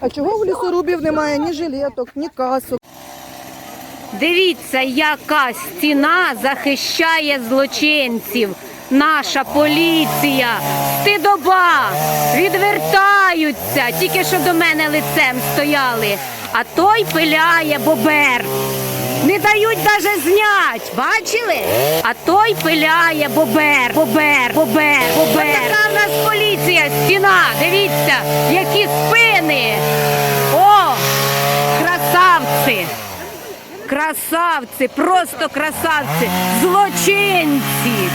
А чого в лісорубів немає ні жилеток, ні касок? Дивіться, яка стіна захищає злочинців. Наша поліція, стидоба, відвертаються, тільки що до мене лицем стояли. А той пиляє бобер. Не дають даже знять, бачили? А той пиляє бобер, бобер, бобер, бобер. Така в нас поліція, стіна. Дивіться, які спини. О, красавці. Красавці, просто красавці, злочинці.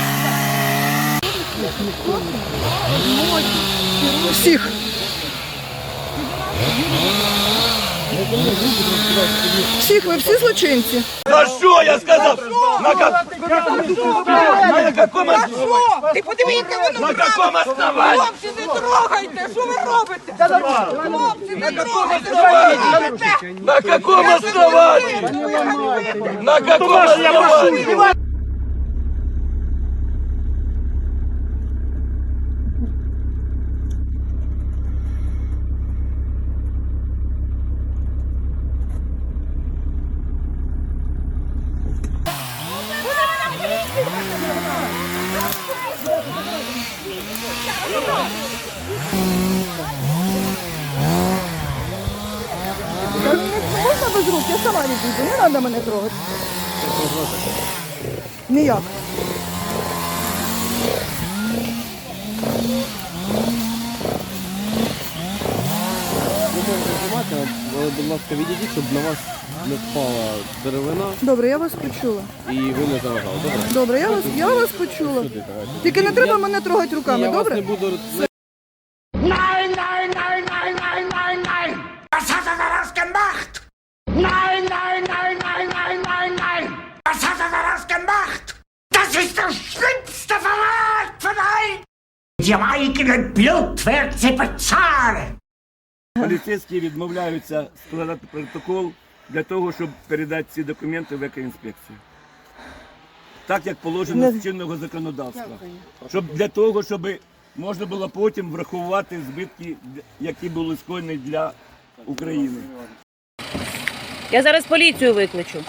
Всіх. Всіх ви всі злочинці. За що я сказав? На, ка- на какому, Ти подивіться, воно на какому основании? хлопці, не трогайте! Що ви робите? Хлопці, не трогайте! Що ви робите? На каком основании? На каком основании? Та мені Без рук, я сама відійду, не треба мене трогати. Ніяк. Ви можете знімати, але, будь ласка, відійдіть, щоб на вас не впала деревина Добре, я вас почула. і ви не заважали. Добре? Добре, я вас, я вас почула. Сюди давайте. Тільки не треба мене трогати руками, Я вас добре? не буду... Nein, Blut wird sie bezahlen! Поліцейські відмовляються складати протокол для того, щоб передати ці документи в екоінспекцію. Так як положено з чинного законодавства. Щоб для того, щоб можна було потім врахувати збитки, які були скоєні для України. Я зараз поліцію викличу.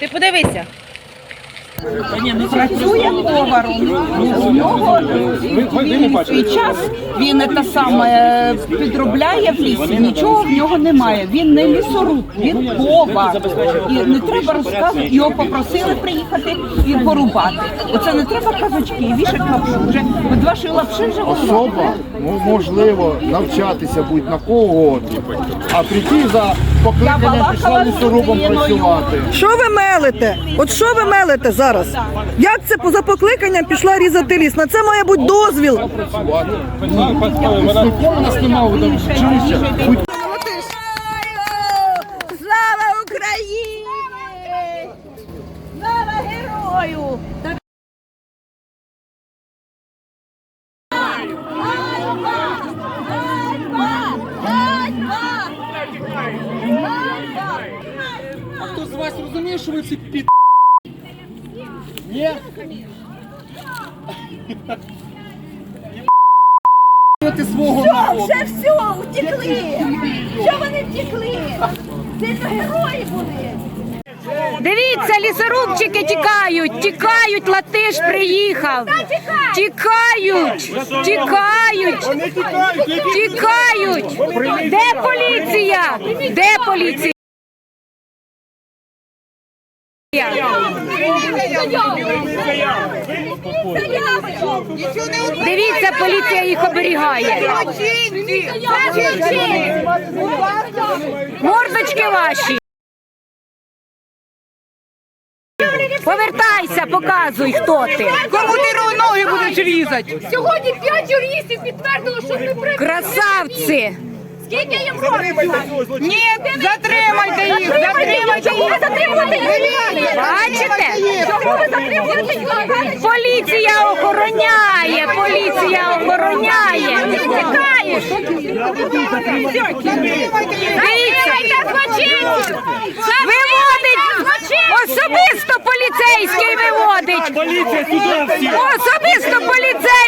Ти подивися. працює поваром. У нього свій час. Він те саме підробляє в лісі. Нічого в нього немає. Він не лісоруб, він повар. І не треба розказувати. Його попросили приїхати і порубати. Оце не треба казочки і вішати лапшу. Вже від вашої лапши вже особа ну, можливо навчатися будь на кого, а прийти за покликанням пішла лісорубом працювати. Що ви мелите? От що ви мелите зараз? Як це поза покликанням пішла різати ліс? На це має бути дозвіл. Ніколи нас немає вчилися. Будь Слава Україні! Слава герою! А хто з вас розуміє, що ви всі під... Ні? Ти свого народу. Вже все, втекли! Що вони втекли? Це ж герої були! Дивіться, лісорубчики тікають, тікають, латиш приїхав. Тікають, тікають, тікають. Де поліція? Де поліція? Дивіться, поліція їх оберігає. Мордочки ваші. Повертайся, показуй, хто ти. Кому ти ноги будеш різати? Сьогодні п'ять юристів підтвердило, що ми при Красавці. Скільки їм років? Ні, затримайте їх, затримайте їх. затримуєте їх? Бачите? Чого ви затримуєте їх? Поліція охороняє, поліція охороняє. тікаєш? Дивіться! Виводить! Особисто поліцейський виводить! Особисто поліцейський